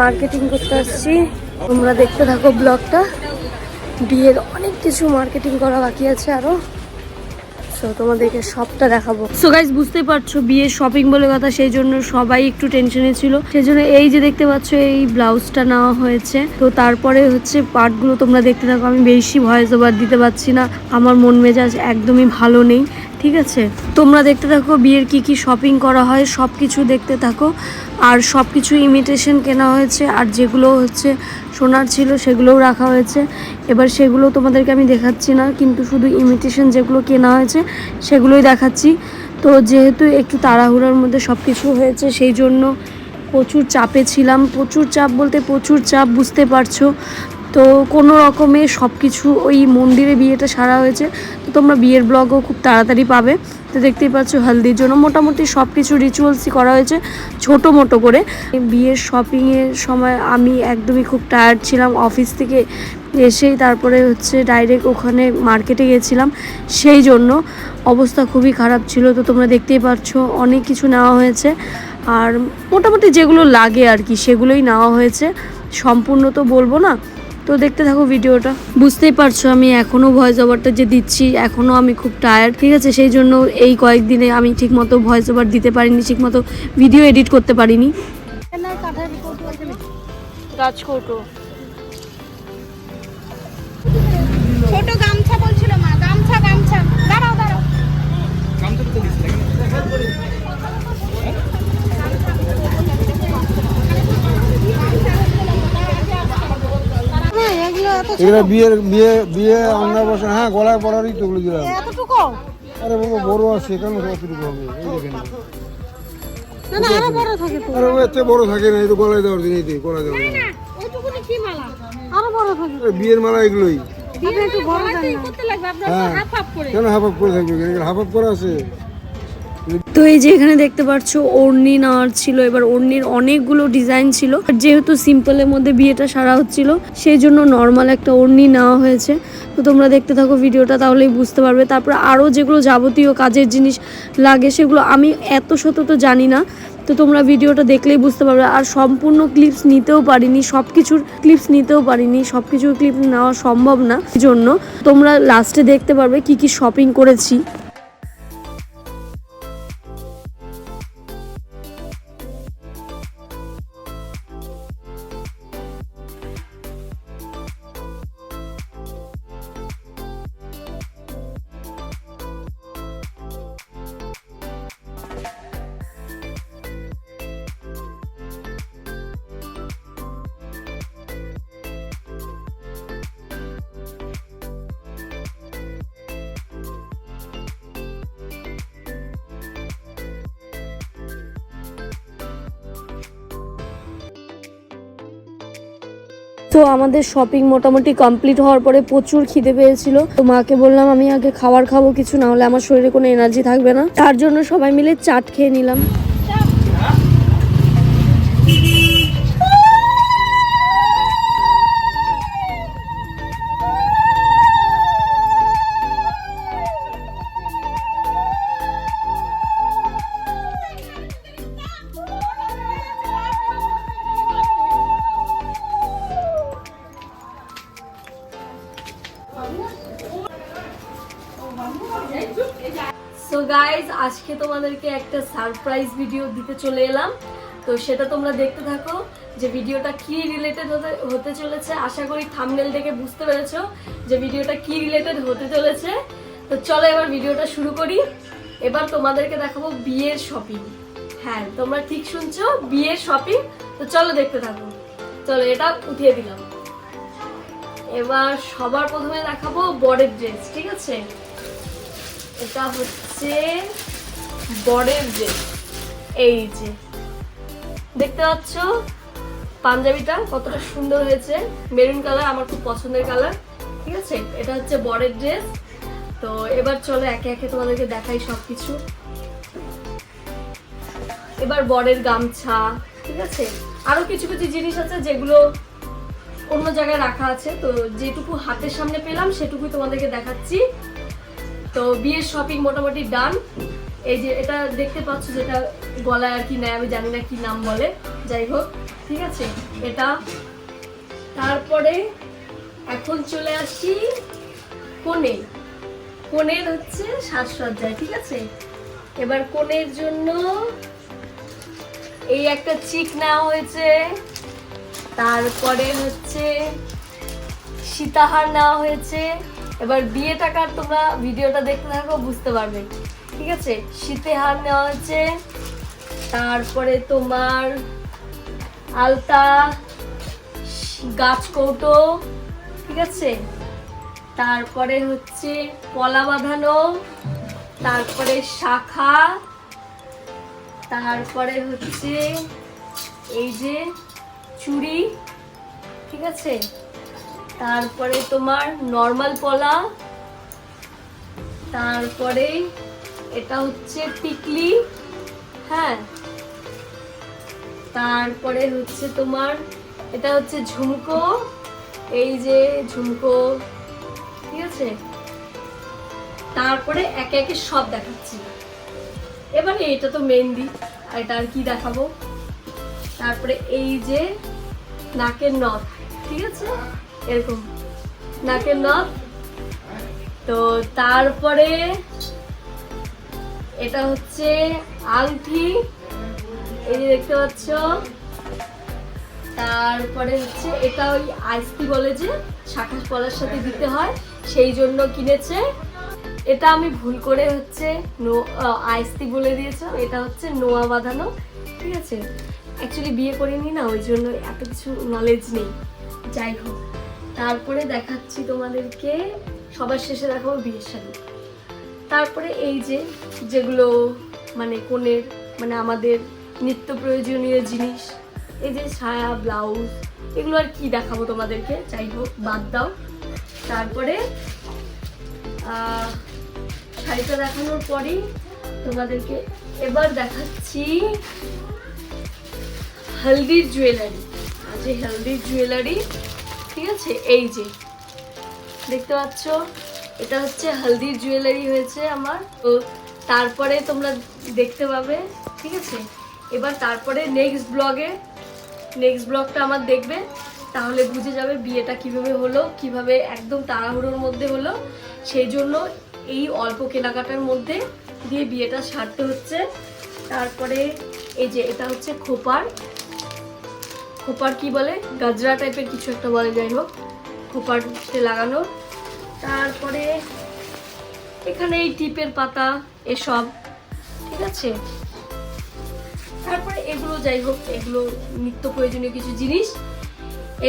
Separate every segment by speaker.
Speaker 1: Marketing করতে আসছি। তোমরা দেখতে থাকো ব্লগটা বিয়ের অনেক কিছু মার্কেটিং করা বাকি আছে আরও। সো তোমাদেরকে সবটা দেখাবো। সো গাইজ বুঝতেই পারছ বিয়ের শপিং বলে কথা, সেই জন্য সবাই একটু টেনশনে ছিল। সেই জন্য এই যে দেখতে পাচ্ছ, এই ব্লাউজটা নেওয়া হয়েছে। তো তারপরে হচ্ছে পার্টগুলো তোমরা দেখতে থাকো। আমি বেশি ভয়েস ওভার দিতে পারছি না। আমার মন মেজাজ একদমই ভালো নেই। ঠিক আছে? তোমরা দেখতে থাকো, বিয়ের কি কি শপিং করা হয় সব কিছু দেখতে থাকো। আর সব কিছু ইমিটেশন কেনা হয়েছে, আর যেগুলো হচ্ছে সোনার ছিল সেগুলোও রাখা হয়েছে। এবার সেগুলো তোমাদেরকে আমি দেখাচ্ছি না, কিন্তু শুধু ইমিটেশন যেগুলো কেনা হয়েছে, সেগুলোই দেখাচ্ছি। তো যেহেতু একটু তাড়াহুড়োর মধ্যে সব কিছু হয়েছে, সেই জন্য প্রচুর চাপে ছিলাম। প্রচুর চাপ বলতে প্রচুর চাপ, বুঝতে পারছ? তো কোনো রকমে সব কিছু ওই মন্দিরে বিয়েটা সারা হয়েছে। তো তোমরা বিয়ের ব্লগও খুব তাড়াতাড়ি পাবে। তো দেখতেই পাচ্ছ হলদির জন্য মোটামুটি সব কিছু রিচুয়ালসই করা হয়েছে, ছোটো মোটো করে। বিয়ের শপিংয়ের সময় আমি একদমই খুব টায়ার্ড ছিলাম। অফিস থেকে এসেই তারপরে হচ্ছে ডাইরেক্ট ওখানে মার্কেটে গেছিলাম। সেই জন্য অবস্থা খুবই খারাপ ছিল। তো তোমরা দেখতেই পাচ্ছ অনেক কিছু নেওয়া হয়েছে। আর মোটামুটি যেগুলো লাগে আর কি, সেগুলোই নেওয়া হয়েছে। সম্পূর্ণ তো বলব না তো দেখতে থাকো ভিডিওটা। বুঝতেই পারছ আমি এখনও ভয়েস ওভারটা যে দিচ্ছি এখনও আমি খুব টায়ার্ড ঠিক আছে? সেই জন্য এই কয়েকদিনে আমি ঠিকমতো ভয়েস ওভার দিতে পারিনি ঠিকমতো ভিডিও এডিট করতে পারিনি। রাজকোটো।
Speaker 2: ছোট গামছা বলছিল মা গামছা গামছা দাঁড়াও দাঁড়াও
Speaker 3: এগুলো বিয়ের বিয়ে বিয়ে আমরা বসে হ্যাঁ গলায় পড়ারই তো ওগুলো দিলাম। আরে বাবা বড় আছে কেন কতটুকু হবে এই দেখেন
Speaker 2: না না আরও বড় থাকে তো।
Speaker 3: আরে ও এত বড় থাকে না এই তো গলায় দেওয়ার এই গলায় বিয়ের মালা এগুলোই। হ্যাঁ।
Speaker 2: হাফ হাফ করে।
Speaker 3: কেন হাফ হাফ করে থাকবে? এখানে হাফ হাফ করা আছে?
Speaker 1: তো এই যে এখানে দেখতে পাচ্ছ ওড়নি নেওয়ার ছিল, এবার ওড়নির অনেকগুলো ডিজাইন ছিল। আর যেহেতু সিম্পলের মধ্যে বিয়েটা সারা হচ্ছিল সেই জন্য নর্মাল একটা ওড়নি নেওয়া হয়েছে। তো তোমরা দেখতে থাকো ভিডিওটা, তাহলেই বুঝতে পারবে। তারপর আরও যেগুলো যাবতীয় কাজের জিনিস লাগে, সেগুলো আমি এত শত তো জানি না। তো তোমরা ভিডিওটা দেখলেই বুঝতে পারবে। আর সম্পূর্ণ ক্লিপস নিতেও পারিনি সব কিছুর ক্লিপস নিতেও পারিনি সব কিছুর ক্লিপ নেওয়া সম্ভব না। জন্য তোমরা লাস্টে দেখতে পারবে কি কি শপিং করেছি। তো আমাদের শপিং মোটামুটি কমপ্লিট হওয়ার পরে প্রচুর খিদে পেয়েছিল। তো মাকে বললাম, আমি আগে খাবার খাব কিছু না হলে আমার শরীরে কোনো এনার্জি থাকবে না। তার জন্য সবাই মিলে চাট খেয়ে নিলাম। আজকে তোমাদেরকে একটা সারপ্রাইজ ভিডিও দিতে চলে এলাম। তো সেটা তোমরা দেখতে থাকো যে ভিডিওটা কি রিলেটেড হতে হতে চলেছে। আশা করি থামনেল দেখে বুঝতে পেরেছ যে ভিডিওটা কি রিলেটেড হতে চলেছে। তো চলো এবার ভিডিওটা শুরু করি। এবার তোমাদেরকে দেখাবো বিয়ের শপিং হ্যাঁ তোমরা ঠিক শুনছো, বিয়ের শপিং তো চলো দেখতে থাকো। চলো এটা উঠিয়ে দিলাম। এবার সবার প্রথমে দেখাবো বরের ড্রেস ঠিক আছে? এটা হচ্ছে বরের ড্রেস এই যে, দেখতে পাচ্ছ? পাঞ্জাবিটা কতটা সুন্দর হয়েছে। মেরুন কালার, আমার খুব পছন্দের কালার। ঠিক আছে? এটা হচ্ছে বরের ড্রেস তো এবার চলো একে একে তোমাদেরকে দেখাই সবকিছু। এবার বরের গামছা, ঠিক আছে? আরও কিছু কিছু জিনিস আছে যেগুলো অন্য জায়গায় রাখা আছে। তো যেটুকু হাতের সামনে পেলাম, সেটুকুই তোমাদেরকে দেখাচ্ছি। তো বিয়ের শপিং মোটামুটি ডান এই যে এটা দেখতে পাচ্ছ যেটা গলায় আর কি নেয়, আমি জানি না কি নাম বলে। যাই হোক, ঠিক আছে, এটা। তারপরে এখন চলে আসি কোণে। কোণের হচ্ছে সাজসজ্জায় ঠিক আছে? এবার কোণের জন্য এই একটা চিক নেওয়া হয়েছে। তারপরে হচ্ছে সীতাহার নেওয়া হয়েছে। এবার বিয়ে টাকার তোমরা ভিডিওটা দেখতে থাকো, বুঝতে পারবে। ঠিক আছে? সীতেহার নেওয়া হয়েছে। তারপরে তোমার আলতা, গাছ কৌটো, ঠিক আছে? তারপরে হচ্ছে পলা বাঁধানো, তারপরে শাখা, তারপরে হচ্ছে এই যে চুড়ি, ঠিক আছে? তারপরে তোমার নর্মাল পলা, তারপরে এটা হচ্ছে টিকলি হ্যাঁ। তারপরে হচ্ছে তোমার, এটা হচ্ছে ঝুমকো, এই যে ঝুমকো, ঠিক আছে? তারপরে একে একে সব দেখাচ্ছি। এবারে এটা তো মেহেন্দি এটা আর কি দেখাবো? তারপরে এই যে নাকের নথ ঠিক আছে? এরকম, নাকের নথ তো তারপরে এটা হচ্ছে আংটি এই যে দেখতে পাচ্ছ। তারপরে হচ্ছে এটা ওই আইসটি বলে যে শাখা পলার সাথে দিতে হয়, সেই জন্য কিনেছে। এটা আমি ভুল করে হচ্ছে নো আইসতি বলে দিয়েছিলাম এটা হচ্ছে নোয়া বাঁধানো, ঠিক আছে? অ্যাকচুয়ালি বিয়ে করিনি না, ওই জন্য এত কিছু নলেজ নেই। যাই হোক, তারপরে দেখাচ্ছি তোমাদেরকে। সবার শেষে দেখাবো বিয়ের শাড়ি। তারপরে এই যে যেগুলো মানে কোণের মানে আমাদের নিত্য প্রয়োজনীয় জিনিস, এই যে ছায়া ব্লাউজ, এগুলো আর কি দেখাবো তোমাদেরকে? যাই হোক বাদ দাও। তারপরে শাড়িটা দেখানোর পরেই তোমাদেরকে এবার দেখাচ্ছি হলদির জুয়েলারি। যে হলদির জুয়েলারি, ঠিক আছে? এই যে, দেখতে পাচ্ছ? এটা হচ্ছে হলদির জুয়েলারি হয়েছে আমার। তো তারপরে তোমরা দেখতে পাবে, ঠিক আছে? এবার তারপরে নেক্সট ব্লগে নেক্সট ব্লগটা আমার দেখবে, তাহলে বুঝে যাবে বিয়েটা কীভাবে হলো, কীভাবে একদম তাড়াহুড়োর মধ্যে হলো। সেই জন্য এই অল্প কেনাকাটার মধ্যে দিয়ে বিয়েটা সারতে হচ্ছে। তারপরে এই যে এটা হচ্ছে খোপার। খোপার কি বলে? গাজরা টাইপের কিছু একটা বলে, যাই হোক। খোপারতে লাগানো তারপরে এখানে এই টিপের পাতা, এসব, ঠিক আছে? তারপরে এগুলো যাই হোক, এগুলো নিত্য প্রয়োজনীয় কিছু জিনিস।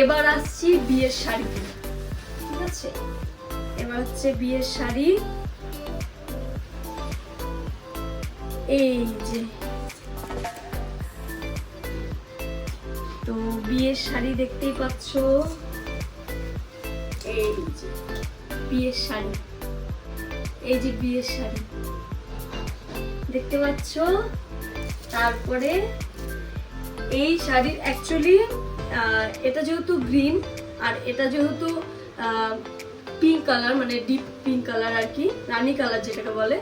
Speaker 1: এবার আসছি বিয়ের শাড়িতে ঠিক আছে? এবার হচ্ছে বিয়ের শাড়ি। এই যে, তো বিয়ের শাড়ি দেখতেই পাচ্ছ। এই যে। বিয়ের শাড়ি। এই যে বিয়ের শাড়ি। দেখতে পাচ্ছ? তারপরে এই শাড়ির অ্যাকচুয়ালি এটা যেহেতু গ্রিন আর এটা যেহেতু পিঙ্ক কালার মানে ডিপ পিঙ্ক কালার আর কি, রানী কালার যেটাকে বলে,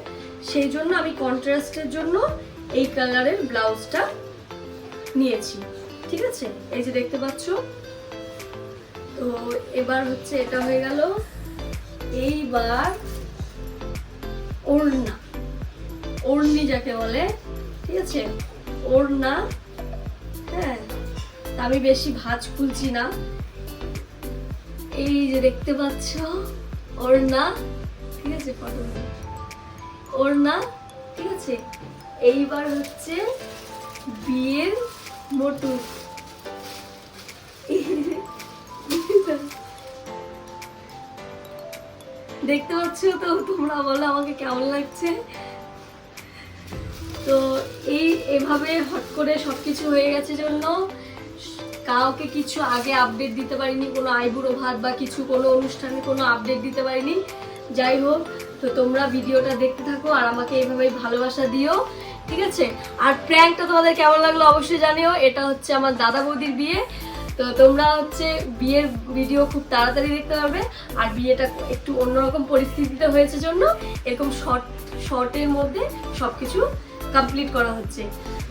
Speaker 1: সেই জন্য আমি কন্ট্রাস্টের জন্য এই কালারের ব্লাউজটা নিয়েছি। ঠিক আছে? এই যে দেখতে পাচ্ছ? তো এবার হচ্ছে এটা হয়ে গেল এইবার ওড়না। ওড়নি যাকে বলে, ঠিক আছে? ওড়না হ্যাঁ আমি বেশি ভাজ খুলছি না। এই যে দেখতে পাচ্ছ, ওড়না, ঠিক আছে ওড়না, ঠিক আছে? এইবার হচ্ছে বিয়ের মোটু। দেখতে পাচ্ছ? তো তোমরা বলো আমাকে কেমন লাগছে? তো এই, এভাবে হট করে সবকিছু হয়ে গেছে জন্য। কাউকে কিছু আগে আপডেট দিতে পারিনি, কোনো আইবুড়ো ভাত বা কিছু, কোনো অনুষ্ঠানে কোনো আপডেট দিতে পারিনি। যাই হোক, তো তোমরা ভিডিওটা দেখতে থাকো আর আমাকে এইভাবেই ভালোবাসা দিও, ঠিক আছে? আর প্র্যাঙ্কটা তোমাদের কেমন লাগল অবশ্যই জানিও। এটা হচ্ছে আমার দাদা বৌদির বিয়ে। তো তোমরা হচ্ছে বিয়ের ভিডিও খুব তাড়াতাড়ি দেখতে পারবে, আর বিয়েটা একটু অন্যরকম পরিস্থিতিতে হয়েছে জন্য এরকম শর্ট শর্টের মধ্যে সব কিছু কমপ্লিট করা হচ্ছে।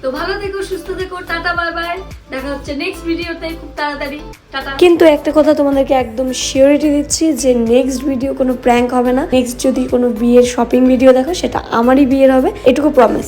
Speaker 1: তো ভালো থেকো, সুস্থ থেকো, টাটা বাই বাই দেখা হচ্ছে নেক্সট ভিডিওতে খুব তাড়াতাড়ি। টাটা। কিন্তু একটা কথা তোমাদেরকে একদম শিওরিটি দিচ্ছি যে নেক্সট ভিডিও কোনো প্র্যাঙ্ক হবে না। নেক্সট যদি কোনো বিয়ের শপিং ভিডিও দেখো, সেটা আমারই বিয়ের হবে, এটুকু প্রমিস